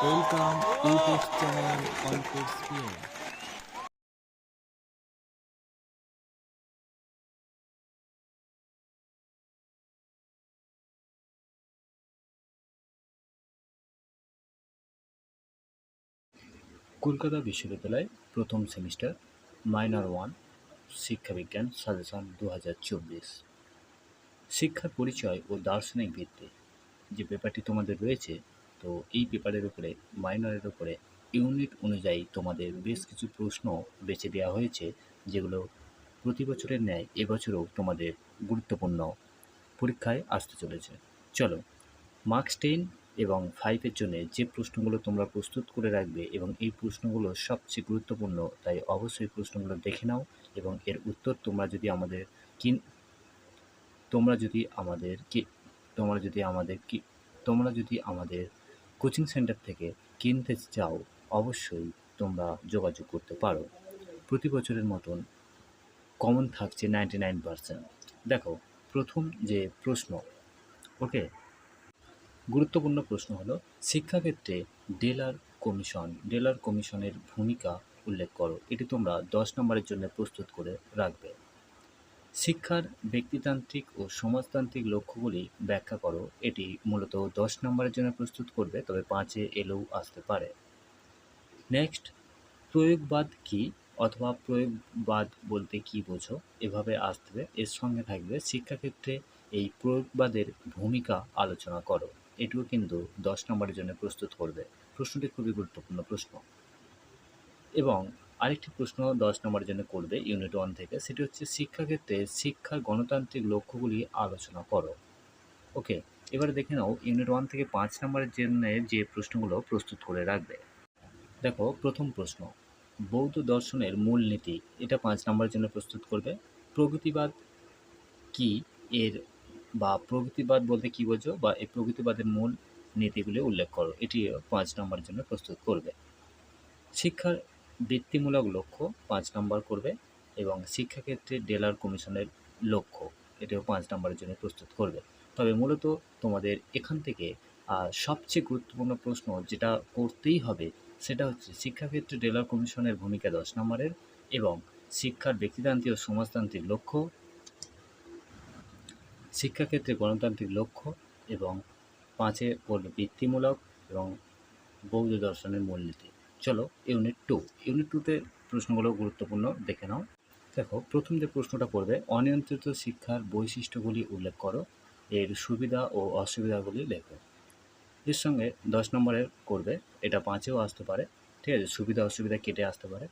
কলকাতা বিশ্ববিদ্যালয় প্রথম semester minor one শিক্ষাবিজ্ঞান সাজেশন দু হাজার চব্বিশ। শিক্ষার পরিচয় ও দার্শনিক ভিত্তি, যে পেপারটি তোমাদের রয়েছে তো এই পেপারের উপরে মাইনরের উপরে, ইউনিট অনুযায়ী তোমাদের বেশ কিছু প্রশ্ন বেছে দেওয়া হয়েছে, যেগুলো প্রতি বছরের ন্যায় এবছরও তোমাদের গুরুত্বপূর্ণ পরীক্ষায় আসতে চলেছে। চলো মার্কস টেন এবং ফাইভের জন্য যে প্রশ্নগুলো তোমরা প্রস্তুত করে রাখবে এবং এই প্রশ্নগুলো সবচেয়ে গুরুত্বপূর্ণ, তাই অবশ্যই প্রশ্নগুলো দেখে নাও এবং এর উত্তর তোমরা যদি আমাদের কিন, তোমরা যদি আমাদের কি, তোমরা যদি আমাদের কি, তোমরা যদি আমাদের কোচিং সেন্টার থেকে কিনতে চাও, অবশ্যই তোমরা যোগাযোগ করতে পারো। প্রতি বছরের মতন কমন থাকছে নাইনটি নাইন পার্সেন্ট দেখো, প্রথম যে প্রশ্ন ওকে গুরুত্বপূর্ণ প্রশ্ন হলো, শিক্ষাক্ষেত্রে ডেলার কমিশন, ডেলার কমিশনের ভূমিকা উল্লেখ করো। এটি তোমরা দশ নম্বরের জন্য প্রস্তুত করে রাখবে। শিক্ষার, ব্যক্তিতান্ত্রিক ও সমাজতান্ত্রিক লক্ষ্যগুলি ব্যাখ্যা করো। এটি মূলত দশ নম্বরের জন্য প্রস্তুত করবে, তবে পাঁচে এলেও আসতে পারে। নেক্সট, প্রয়োগবাদ কি অথবা প্রয়োগবাদ বলতে কি বোঝো? এভাবে আসবে এর সঙ্গে থাকবে, শিক্ষাক্ষেত্রে এই প্রয়োগবাদের ভূমিকা আলোচনা করো। এটিও কিন্তু দশ নম্বরের জন্য প্রস্তুত করবে। প্রশ্নটি খুবই গুরুত্বপূর্ণ প্রশ্ন। এবং আরেকটি প্রশ্ন দশ নম্বরের জন্য করবে ইউনিট ওয়ান থেকে। সেটি হচ্ছে শিক্ষাক্ষেত্রে শিক্ষার গণতান্ত্রিক লক্ষ্যগুলি আলোচনা করো। ওকে এবারে দেখে নাও ইউনিট ওয়ান থেকে পাঁচ নম্বরের জন্য যে প্রশ্নগুলো প্রস্তুত করে রাখবে। দেখো, প্রথম প্রশ্ন, বৌদ্ধ দর্শনের মূল নীতি, এটা পাঁচ নম্বরের জন্য প্রস্তুত করবে। প্রগতিবাদ কি এর বা প্রগতিবাদ বলতে কি বোঝো বা এই প্রগতিবাদের মূল নীতিগুলি উল্লেখ করো, এটি পাঁচ নম্বরের জন্য প্রস্তুত করবে। শিক্ষার বৃত্তিমূলক লক্ষ্য পাঁচ নম্বর করবে এবং শিক্ষাক্ষেত্রে ডেলার কমিশনের লক্ষ্য এটাও পাঁচ নম্বরের জন্য প্রস্তুত করবে। তবে মূলত তোমাদের এখান থেকে সবচেয়ে গুরুত্বপূর্ণ প্রশ্ন যেটা করতেই হবে সেটা হচ্ছে শিক্ষাক্ষেত্রে ডেলার কমিশনের ভূমিকা দশ নম্বরের এবং শিক্ষার ব্যক্তিতান্ত্রিক ও সমাজতান্ত্রিক লক্ষ্য, শিক্ষাক্ষেত্রে গণতান্ত্রিক লক্ষ্য এবং পাঁচে পড়বে বৃত্তিমূলক এবং বৌদ্ধ দর্শনের মূলনীতি। চলো ইউনিট টু ইউনিট টুতে প্রশ্নগুলো গুরুত্বপূর্ণ দেখে নাও। দেখো, প্রথম যে প্রশ্নটা পড়বে, অনিয়ন্ত্রিত শিক্ষার বৈশিষ্ট্যগুলি উল্লেখ করো। এর সুবিধা ও অসুবিধাগুলি লেখো। এর সঙ্গে দশ নম্বরের করবে, এটা পাঁচেও আসতে পারে। ঠিক আছে, সুবিধা, অসুবিধা কেটে আসতে পারে।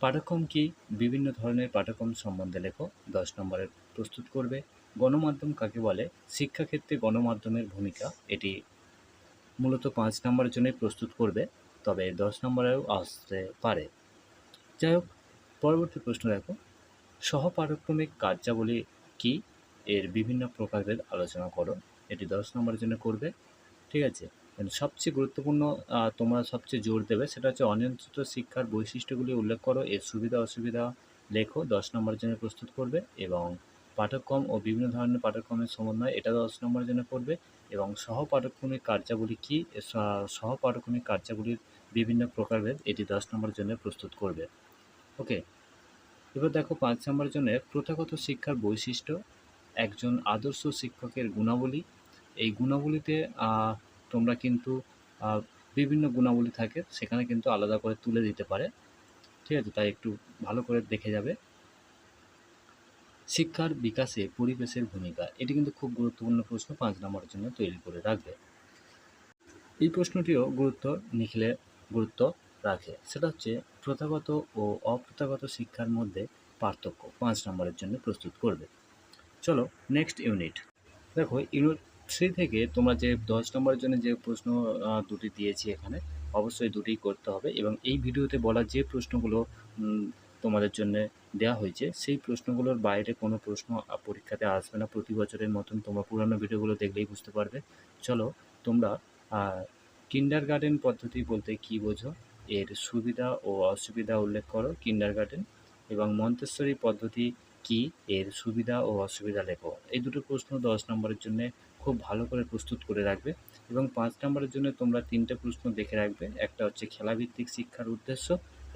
পাঠ্যক্রম কি? বিভিন্ন ধরনের পাঠ্যক্রম সম্বন্ধে লেখো। দশ নম্বরের প্রস্তুত করবে, গণমাধ্যম কাকে বলে? শিক্ষাক্ষেত্রে গণমাধ্যমের ভূমিকা, এটি মূলত পাঁচ নম্বরের জন্যই প্রস্তুত করবে। তবে দশ নম্বরেও আসতে পারে। যাই হোক, পরবর্তী প্রশ্ন দেখো। সহপাঠক্রমিক কার্যাবলী কি? এর বিভিন্ন প্রকারভেদ আলোচনা করো। এটি দশ নম্বরের জন্য করবে। ঠিক আছে? কিন্তু সবচেয়ে গুরুত্বপূর্ণ তোমরা সবচেয়ে জোর দেবে সেটা হচ্ছে অনিয়ন্ত্রিত শিক্ষার বৈশিষ্ট্যগুলি উল্লেখ করো। এর সুবিধা, অসুবিধা লেখো। দশ নম্বরের জন্য প্রস্তুত করবে এবং পাঠ্যক্রম ও বিভিন্ন ধরনের পাঠ্যক্রমের সমন্বয়, এটা দশ নম্বরের জন্য করবে। এবং সহপাঠক্রমিক কার্যাবলী কী? সহপাঠক্রমিক কার্যাবলীর বিভিন্ন প্রকারভেদ এটি দশ নম্বরের জন্য প্রস্তুত করবে। ওকে এবার দেখো পাঁচ নম্বরের জন্য প্রথাগত শিক্ষার বৈশিষ্ট্য। একজন আদর্শ শিক্ষকের গুণাবলী। এই গুণাবলীতে তোমরা কিন্তু বিভিন্ন গুণাবলী থাকে, সেখানে কিন্তু আলাদা করে তুলে দিতে পারে। ঠিক আছে, তাই একটু ভালো করে দেখে যাবে। শিক্ষার বিকাশে পরিবেশের ভূমিকা, এটি কিন্তু খুব গুরুত্বপূর্ণ প্রশ্ন পাঁচ নম্বরের জন্য তৈরি করে রাখবে। এই প্রশ্নটিও গুরুত্ব নিখিলে গুরুত্ব রাখে। সেটা হচ্ছে প্রথাগত ও অপ্রথাগত শিক্ষার মধ্যে পার্থক্য পাঁচ নম্বরের জন্য প্রস্তুত করবে। চলো নেক্সট ইউনিট দেখো ইউনিট থ্রি থেকে তোমরা যে দশ নম্বরের জন্য যে প্রশ্ন দুটি দিয়েছি এখানে, অবশ্যই দুটি করতে হবে এবং এই ভিডিওতে বলা যে প্রশ্নগুলো তোমাদের জন্য দেওয়া হয়েছে। সেই প্রশ্নগুলোর বাইরে কোনো প্রশ্ন পরীক্ষাতে আসবে না। প্রতি বছরের মতন তোমরা পুরানো ভিডিওগুলো দেখলেই বুঝতে পারবে। চলো তোমরা কিন্ডার গার্ডেন পদ্ধতি বলতে কী বোঝো? এর সুবিধা ও অসুবিধা উল্লেখ করো কিন্ডার গার্ডেন এবং মন্তেশ্বরী পদ্ধতি কি? এর সুবিধা ও অসুবিধা লেখো। এই দুটো প্রশ্ন দশ নম্বরের জন্য খুব ভালো করে প্রস্তুত করে রাখবে এবং পাঁচ নম্বরের জন্য তোমরা তিনটে প্রশ্ন দেখে রাখবে। একটা হচ্ছে খেলাভিত্তিক শিক্ষার উদ্দেশ্য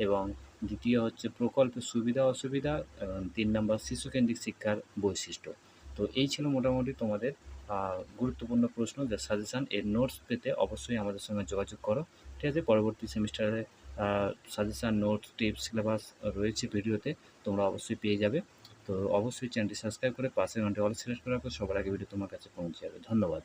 এবং দ্বিতীয় হচ্ছে প্রকল্পের সুবিধা, অসুবিধা, এবং তিন নম্বর শিশুকেন্দ্রিক শিক্ষার বৈশিষ্ট্য। তো এই ছিল মোটামুটি তোমাদের গুরুত্বপূর্ণ প্রশ্ন যা সাজেশান এর নোটস পেতে অবশ্যই আমাদের সঙ্গে যোগাযোগ করো। ঠিক আছে, পরবর্তী সেমিস্টারে সাজেশান নোটস টিপস সিলেবাস রয়েছে ভিডিওতে, তোমরা অবশ্যই পেয়ে যাবে। তো অবশ্যই চ্যানেলটি সাবস্ক্রাইব করে পাশে ঘণ্টা অল সিলেক্ট করার পর সবার আগে ভিডিও তোমার কাছে পৌঁছে যাবে। ধন্যবাদ।